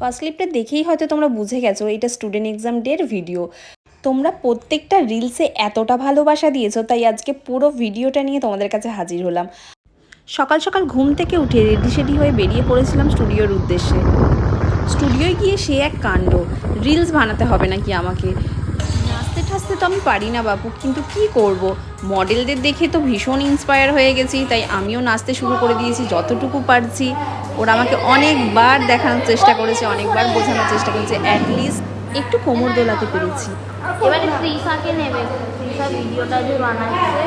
First ক্লিপটা দেখেই হয়তো তোমরা বুঝে গেছো, এটা স্টুডেন্ট এক্সাম ডের ভিডিও তোমরা প্রত্যেকটা রিলসে এতটা ভালোবাসা দিয়েছ, তাই আজকে পুরো ভিডিওটা নিয়ে তোমাদের কাছে হাজির হলাম। সকাল সকাল ঘুম থেকে উঠে রেডি সেডি হয়ে বেরিয়ে পড়েছিলাম স্টুডিওর উদ্দেশ্যে। স্টুডিওয় গিয়ে সে এক কাণ্ড। রিলস বানাতে হবে নাকি আমাকে? নাচতে ঠাসতে তো আমি পারি না বাপু, কিন্তু কি করব? মডেলদের দেখে তো ভীষণ ইন্সপায়ার হয়ে গেছি, তাই আমিও নাচতে শুরু করে দিয়েছি যতটুকু পারছি। ওরা আমাকে অনেকবার দেখানোর চেষ্টা করেছে, অনেকবার বোঝানোর চেষ্টা করেছে অ্যাটলিস্ট একটু কোমর দোলাতে পেরেছি। এবারে তৃষাকে নেবে। তৃষা ভিডিওটা যে বানাচ্ছে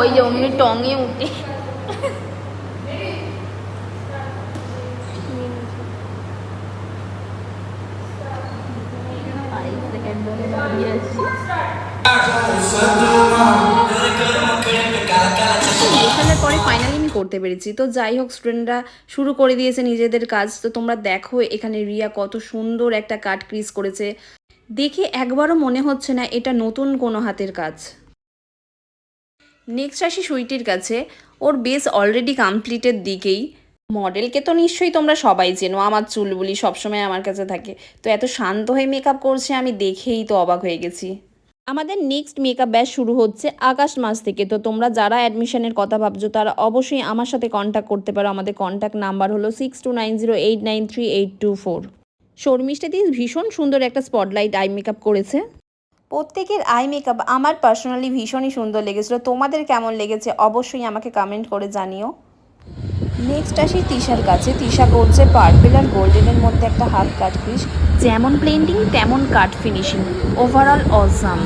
ওই যে অমনি টঙে উঠে। রিহার্সালের পরে ফাইনালি আমি করতে পেরেছি। তো যাই হোক স্টুডেন্টরা শুরু করে দিয়েছে নিজেদের কাজ। তো তোমরা দেখো, এখানে রিয়া কত সুন্দর একটা কাট ক্রিজ করেছে। দেখে একবারও মনে হচ্ছে না এটা নতুন কোনো হাতের কাজ। নেক্সট আসি সুইটির কাছে। ওর বেস অলরেডি কমপ্লিটের দিকেই। মডেলকে তো নিশ্চয়ই তোমরা সবাই চেনো। আমার চুলবুলি সবসময় আমার কাছে থাকে। তো এত শান্ত হয়ে মেকআপ করছে, আমি দেখেই তো অবাক হয়ে গেছি। আমাদের নেক্সট মেকআপ ব্যাচ শুরু হচ্ছে আগস্ট মাস থেকে। তো তোমরা যারা অ্যাডমিশনের কথা ভাবছ, তারা অবশ্যই আমার সাথে কন্ট্যাক্ট করতে পারো। আমাদের কন্ট্যাক্ট নাম্বার হলো six two nine zero eight nine three eight two four Sharmistha দিয়ে ভীষণ সুন্দর একটা স্পটলাইট আই মেকআপ করেছে। প্রত্যেকের আই মেকআপ আমার পার্সোনালি ভীষণই সুন্দর লেগেছিলো। তোমাদের কেমন লেগেছে অবশ্যই আমাকে কমেন্ট করে জানিও। নেক্সট আসি তিশার কাছে। তিশা করছে পার্পেল আর গোল্ডেনের মধ্যে একটা হাফ কাট ক্রিস যেমন ব্লেন্ডিং তেমন কাট ফিনিশিং ওভারঅল অসাম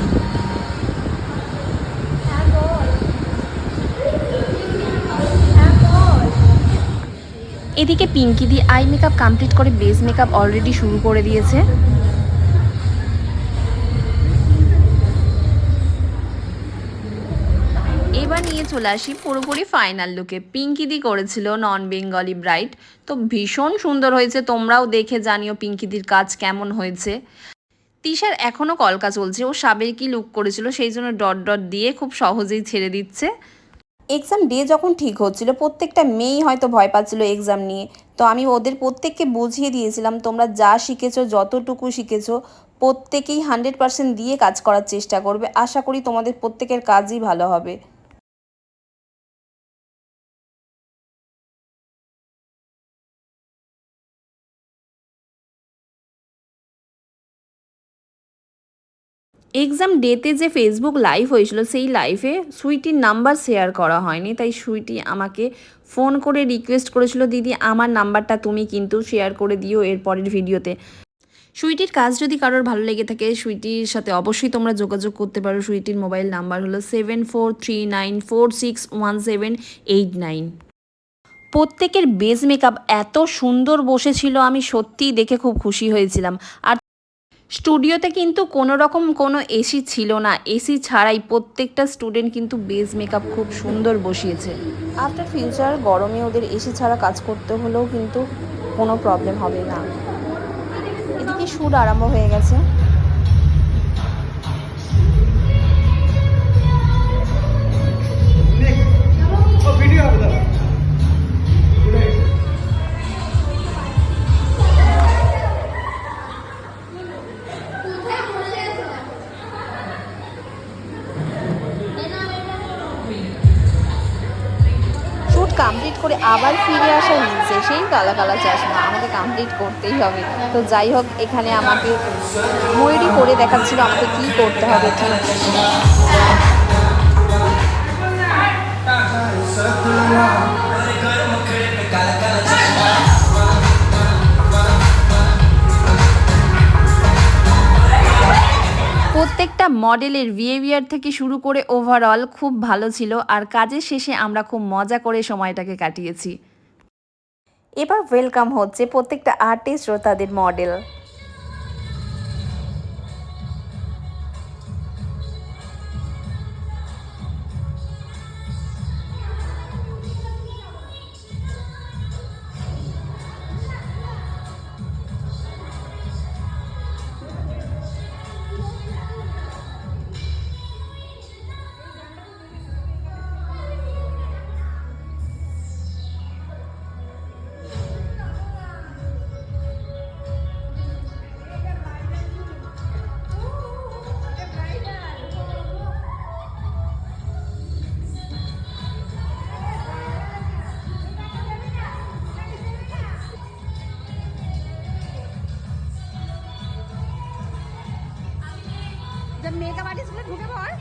এদিকে Pinky di eye makeup complete করে বেস মেকআপ অলরেডি শুরু করে দিয়েছে। নিয়ে চলে আসি পুরোপুরি ফাইনাল লুকে পিঙ্কি দি করেছিল নন বেঙ্গলি ব্রাইট তো ভীষণ সুন্দর হয়েছে, তোমরাও দেখে জানিও পিঙ্কিদির কাজ কেমন হয়েছে। তিশার এখনও কলকা চলছে, ও সাবেকি লুক করেছিল সেই জন্য ডট ডট দিয়ে খুব সহজেই ছেড়ে দিচ্ছে। এক্সাম ডে যখন ঠিক হচ্ছিল, প্রত্যেকটা মেয়েই হয়তো ভয় পাচ্ছিল এক্সাম নিয়ে। তো আমি ওদের প্রত্যেককে বুঝিয়ে দিয়েছিলাম, তোমরা যা শিখেছো, যতটুকু শিখেছো, প্রত্যেকেই হান্ড্রেড পার্সেন্ট দিয়ে কাজ করার চেষ্টা করবে। আশা করি তোমাদের প্রত্যেকের কাজই ভালো হবে। এক্সাম ডেতে যে ফেসবুক লাইভ হয়েছিল, সেই লাইভে সুইটির নাম্বার শেয়ার করা হয়নি। তাই সুইটি আমাকে ফোন করে রিকোয়েস্ট করেছিল, দিদি, আমার নাম্বারটা তুমি কিন্তু শেয়ার করে দিও এর পরের ভিডিওতে সুইটির কাজ যদি কারোর ভালো লেগে থাকে, সুইটির সাথে অবশ্যই তোমরা যোগাযোগ করতে পারো। সুইটির মোবাইল নাম্বার হলো seven four three nine four six one seven eight nine প্রত্যেকের বেজ মেকআপ এত সুন্দর বসেছিল, আমি সত্যিই দেখে খুব খুশি হয়েছিলাম। আর স্টুডিওতে কিন্তু কোনো রকম কোনো এসি ছিল না। এসি ছাড়াই প্রত্যেকটা স্টুডেন্ট কিন্তু বেজ মেকআপ খুব সুন্দর বসিয়েছে। আফটার ফিউচার গরমে ওদের এসি ছাড়া কাজ করতে হলেও কিন্তু কোনো প্রবলেম হবে না। এদিকে শুট আরম্ভ হয়ে গেছে। শুট কমপ্লিট করে আবার ফিরে আসা নিচে সেই কালা কালা চশমা আমাকে কমপ্লিট করতেই হবে। তো যাই হোক, এখানে আমাকে ময়ূরী করে দেখাচ্ছিল আমাকে কি করতে হবে ঠিক। প্রত্যেকটা মডেলের বিহেভিয়ার থেকে শুরু করে ওভারঅল খুব ভালো ছিল আর কাজের শেষে আমরা খুব মজা করে সময়টাকে কাটিয়েছি। এবার ওয়েলকাম হচ্ছে প্রত্যেকটা আর্টিস্ট ও তাদের মডেল মেকআপ আর্টিস্টগুলো ঢুকে পড়।